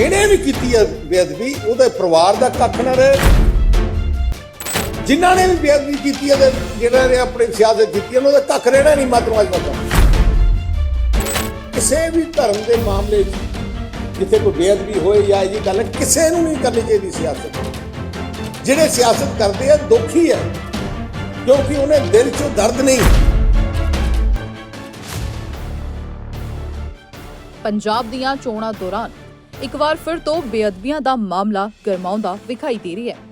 ਜਿਹਨੇ ਵੀ ਕੀਤੀ ਹੈ ਬੇਅਦਬੀ? ਉਹਦੇ ਪਰਿਵਾਰ ਦਾ ਕੱਖ ਨਾ ਰਹੇ। ਜਿਨ੍ਹਾਂ ਨੇ ਵੀ ਬੇਅਦਬੀ ਕੀਤੀ ਹੈ ਤੇ ਜਿਹੜਾ ਨੇ ਆਪਣੀ ਸਿਆਸਤ ਕੀਤੀ ਹੈ, ਉਹਦਾ ਕੱਖ ਰਹਿਣਾ ਨਹੀਂ ਮਾਤਰਵਾਜ ਦਾ ਕਿਸੇ ਵੀ ਧਰਮ ਦੇ ਮਾਮਲੇ 'ਚ ਜਿੱਥੇ ਕੋਈ ਬੇਅਦਬੀ ਹੋਏ ਜਾਂ ਇਹ ਗੱਲ ਕਿਸੇ ਨੂੰ ਨਹੀਂ ਕਰਨੀ ਚਾਹੀਦੀ ਸਿਆਸਤ। ਜਿਹੜੇ ਸਿਆਸਤ ਕਰਦੇ ਆ ਦੁਖੀ ਹੈ ਕਿਉਂਕਿ ਉਹਨੇ ਦਿਲ 'ਚੋਂ ਦਰਦ ਨਹੀਂ। ਪੰਜਾਬ ਦੀਆਂ ਚੋਣਾਂ ਦੌਰਾਨ ਇੱਕ ਵਾਰ ਫਿਰ ਤੋਂ ਬੇਅਦਬੀਆਂ ਦਾ ਮਾਮਲਾ ਗਰਮਾਉਂਦਾ ਵਿਖਾਈ ਦੇ ਰਿਹਾ ਹੈ।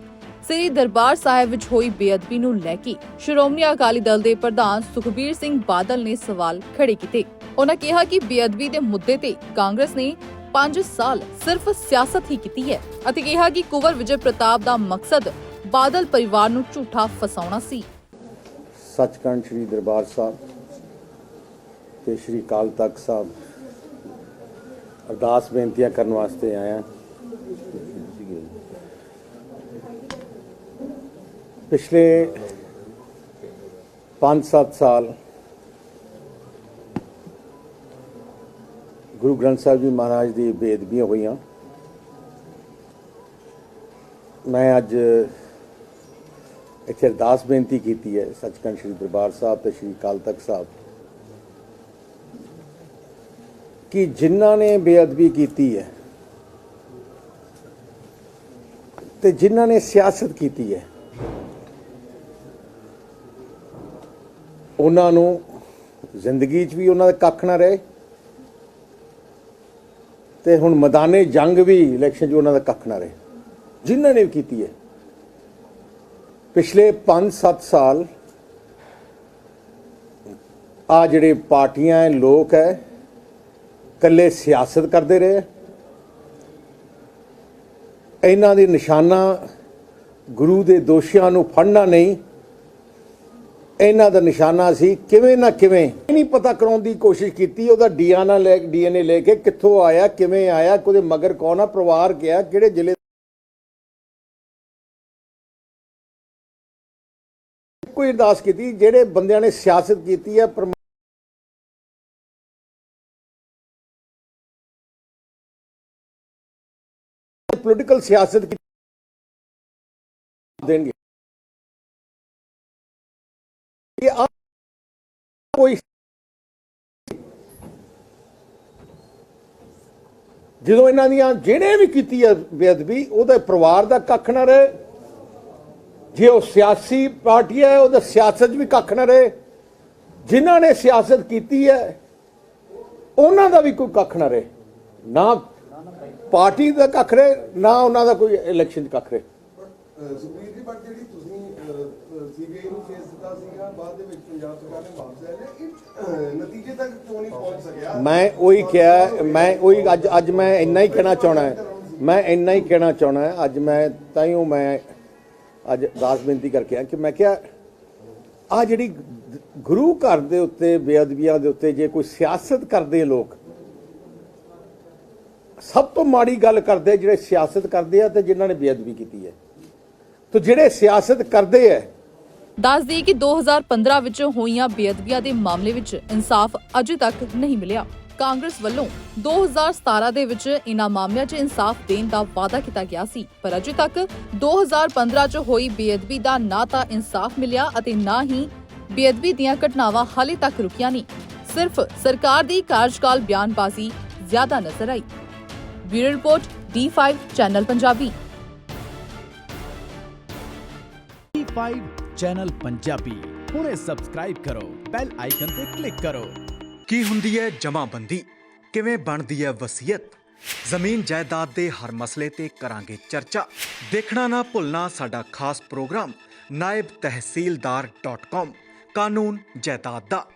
ਸ੍ਰੀ ਦਰਬਾਰ ਸਾਹਿਬ ਵਿੱਚ ਹੋਈ ਬੇਅਦਬੀ ਨੂੰ ਲੈ ਕੇ ਸ਼੍ਰੋਮਣੀ ਅਕਾਲੀ ਦਲ ਦੇ ਪ੍ਰਧਾਨ ਸੁਖਬੀਰ ਸਿੰਘ ਬਾਦਲ ਨੇ ਸਵਾਲ ਖੜੇ ਕੀਤੇ। ਉਹਨਾਂ ਕਿਹਾ ਕਿ ਬੇਅਦਬੀ ਦੇ ਮੁੱਦੇ ਤੇ ਕਾਂਗਰਸ ਨੇ 5 ਸਾਲ ਸਿਰਫ ਸਿਆਸਤ ਹੀ ਕੀਤੀ ਹੈ ਅਤੇ ਕਿਹਾ ਕਿ ਕੁਵਰ ਵਿਜੇ ਪ੍ਰਤਾਪ ਦਾ ਮਕਸਦ ਬਾਦਲ ਪਰਿਵਾਰ ਨੂੰ ਝੂਠਾ ਫਸਾਉਣਾ ਸੀ। ਸੱਚਖੰਡ ਸ੍ਰੀ ਦਰਬਾਰ ਸਾਹਿਬ ਤੇ ਸ੍ਰੀ ਅਕਾਲ ਤਖਤ ਸਾਹਿਬ ਅਰਦਾਸ ਬੇਨਤੀਆਂ ਕਰਨ ਵਾਸਤੇ ਆਇਆ। ਪਿਛਲੇ 5-7 ਸਾਲ ਗੁਰੂ ਗ੍ਰੰਥ ਸਾਹਿਬ ਜੀ ਮਹਾਰਾਜ ਦੀ ਬੇਦਬੀਆਂ ਹੋਈਆਂ। ਮੈਂ ਅੱਜ ਇੱਥੇ ਅਰਦਾਸ ਬੇਨਤੀ ਕੀਤੀ ਹੈ ਸੱਚਖੰਡ ਸ੍ਰੀ ਦਰਬਾਰ ਸਾਹਿਬ ਤੇ ਸ੍ਰੀ ਅਕਾਲ ਤਖਤ ਸਾਹਿਬ ਕਿ ਜਿਨ੍ਹਾਂ ਨੇ ਬੇਅਦਬੀ ਕੀਤੀ ਹੈ ਤੇ ਜਿਨ੍ਹਾਂ ਨੇ ਸਿਆਸਤ ਕੀਤੀ ਹੈ, ਉਹਨਾਂ ਨੂੰ ਜ਼ਿੰਦਗੀ 'ਚ ਵੀ ਉਹਨਾਂ ਦਾ ਕੱਖ ਨਾ ਰਹੇ ਤੇ ਹੁਣ ਮੈਦਾਨੇ ਜੰਗ ਵੀ ਇਲੈਕਸ਼ਨ 'ਚ ਉਹਨਾਂ ਦਾ ਕੱਖ ਨਾ ਰਹੇ। ਜਿਨ੍ਹਾਂ ਨੇ ਵੀ ਕੀਤੀ ਹੈ। ਪਿਛਲੇ 5-7 ਸਾਲ ਆ ਜਿਹੜੇ ਪਾਰਟੀਆਂ ਹੈ, ਲੋਕ ਹੈ ਕੱਲੇ ਸਿਆਸਤ ਕਰਦੇ ਰਹੇ ਇਹਨਾਂ ਦੇ ਨਿਸ਼ਾਨਾ ਗੁਰੂ ਦੇ ਦੋਸ਼ੀਆਂ ਨੂੰ ਫੜਨਾ ਨਹੀਂ। ਇਹਨਾਂ ਦਾ ਨਿਸ਼ਾਨਾ ਸੀ ਕਿਵੇਂ ਨਾ ਕਿਵੇਂ। ਨਹੀਂ ਪਤਾ ਕਰਾਉਣ ਦੀ ਕੋਸ਼ਿਸ਼ ਕੀਤੀ, ਉਹਦਾ ਡੀਐਨਏ ਲੈ ਡੀਐਨਏ ਲੈ ਕੇ ਕਿੱਥੋਂ ਆਇਆ, ਕਿਵੇਂ ਆਇਆ ਕੋਈ ਮਗਰ ਕੌਣ ਆ, ਪਰਿਵਾਰ ਕਿਹਾ ਕਿਹੜੇ ਜ਼ਿਲ੍ਹੇ ਕੋਈ ਅਰਦਾਸ ਕੀਤੀ, ਜਿਹੜੇ ਬੰਦਿਆਂ ਨੇ ਸਿਆਸਤ ਕੀਤੀ ਹੈ ਪੋਲੀਟੀਕਲ ਸਿਆਸਤ ਕੀ ਦੇਣਗੇ ਇਹ ਆ ਕੋਈ ਜਦੋਂ ਇਹਨਾਂ ਦੀਆਂ ਜਿਹੜੇ ਵੀ ਕੀਤੀ ਹੈ ਬੇਅਦਬੀ ਉਹਦੇ ਪਰਿਵਾਰ ਦਾ ਕੱਖ ਨਾ ਰਹੇ ਜੇ ਉਹ ਸਿਆਸੀ ਪਾਰਟੀ ਹੈ ਉਹਦਾ ਸਿਆਸਤ 'ਚ ਵੀ ਕੱਖ ਨਾ ਰਹੇ ਜਿਨ੍ਹਾਂ ਨੇ ਸਿਆਸਤ ਕੀਤੀ ਹੈ ਉਹਨਾਂ ਦਾ ਵੀ ਕੋਈ ਕੱਖ ਨਾ ਰਹੇ ਨਾ ਪਾਰਟੀ ਦਾ ਕੱਖ ਰਹੇ ਨਾ ਉਹਨਾਂ ਦਾ ਕੋਈ ਇਲੈਕਸ਼ਨ 'ਚ ਕੱਖ ਰਹੇ। ਸੁਪਰੀਮ ਦੀ ਬਟ ਜਿਹੜੀ ਤੁਸੀਂ ਸੀਬੀਆਈ ਨੂੰ ਕੇਸ ਦਿੱਤਾ ਸੀਗਾ ਬਾਅਦ ਦੇ ਵਿੱਚ ਪੰਜਾਬ ਸਰਕਾਰ ਨੇ ਵਾਪਸ ਲੈ ਲਿਆ। ਨਤੀਜੇ ਤੱਕ ਕਿਉਂ ਨਹੀਂ ਪਹੁੰਚ ਸਕਿਆ? ਮੈਂ ਉਹੀ ਕਿਹਾ ਮੈਂ ਉਹੀ ਅੱਜ ਅੱਜ ਮੈਂ ਇੰਨਾ ਹੀ ਕਹਿਣਾ ਚਾਹਣਾ ਮੈਂ ਇੰਨਾ ਹੀ ਕਹਿਣਾ ਚਾਹਣਾ ਅੱਜ ਮੈਂ ਤਾਈਓ ਮੈਂ ਅੱਜ ਦਾਸ ਬੇਨਤੀ ਕਰਕੇ ਆ ਕਿ ਮੈਂ ਕਿਹਾ ਆ ਜਿਹੜੀ ਗੁਰੂ ਘਰ ਦੇ ਉੱਤੇ ਬੇਅਦਬੀਆਂ ਦੇ ਉੱਤੇ ਜੇ ਕੋਈ ਸਿਆਸਤ ਕਰਦੇ ਲੋਕ ਸਭ ਤੋਂ ਮਾੜੀ ਗੱਲ ਕਰਦੇ ਜਿਹੜੇ ਸਿਆਸਤ ਕਰਦੇ ਆ ਤੇ ਜਿਨ੍ਹਾਂ ਨੇ ਬੇਅਦਬੀ ਕੀਤੀ ਹੈ। ਤੋ ਜਿਹੜੇ ਸਿਆਸਤ ਕਰਦੇ ਆ ਦੱਸ ਦੇਈਏ ਕਿ 2015 ਵਿੱਚ ਹੋਈਆਂ ਬੇਅਦਬੀਆਂ ਦੇ ਮਾਮਲੇ ਵਿੱਚ ਇਨਸਾਫ ਅਜੇ ਤੱਕ ਨਹੀਂ ਮਿਲਿਆ। ਕਾਂਗਰਸ ਵੱਲੋਂ 2017 ਦੇ ਵਿੱਚ ਇਨ੍ਹਾਂ ਮਾਮਲਿਆਂ 'ਚ ਇਨਸਾਫ ਦੇਣ ਦਾ ਵਾਅਦਾ ਕੀਤਾ ਗਿਆ ਸੀ, ਪਰ ਅਜੇ ਤੱਕ 2015 'ਚ ਹੋਈ ਬੇਅਦਬੀ ਦਾ ਨਾ ਤਾਂ ਇਨਸਾਫ ਮਿਲਿਆ ਅਤੇ ਨਾ ਹੀ ਬੇਅਦਬੀ ਦੀਆਂ ਘਟਨਾਵਾਂ ਹਾਲੇ ਤੱਕ ਰੁਕੀਆਂ ਨਹੀਂ ਸਿਰਫ ਸਰਕਾਰ ਦੀ ਕਾਰਜਕਾਲ ਬਿਆਨਬਾਜ਼ੀ ਜ਼ਿਆਦਾ ਨਜ਼ਰ ਆਈ। Bureau report D5 channel Punjabi. ਟੀ5 channel Punjabi. ਹੁਣੇ ਸਬਸਕ੍ਰਾਈਬ ਕਰੋ ਬੈਲ ਆਈਕਨ ਤੇ ਕਲਿੱਕ ਕਰੋ। ਕੀ ਹੁੰਦੀ ਹੈ ਜਮਾਬੰਦੀ? ਕਿਵੇਂ ਬਣਦੀ ਹੈ ਵਸੀਅਤ? ਜ਼ਮੀਨ ਜਾਇਦਾਦ ਦੇ ਹਰ ਮਸਲੇ ਤੇ ਕਰਾਂਗੇ ਚਰਚਾ। ਦੇਖਣਾ ਨਾ ਭੁੱਲਣਾ ਸਾਡਾ ਖਾਸ ਪ੍ਰੋਗਰਾਮ ਨਾਇਬ ਤਹਿਸੀਲਦਾਰ.com ਕਾਨੂੰਨ ਜਾਇਦਾਦ ਦਾ।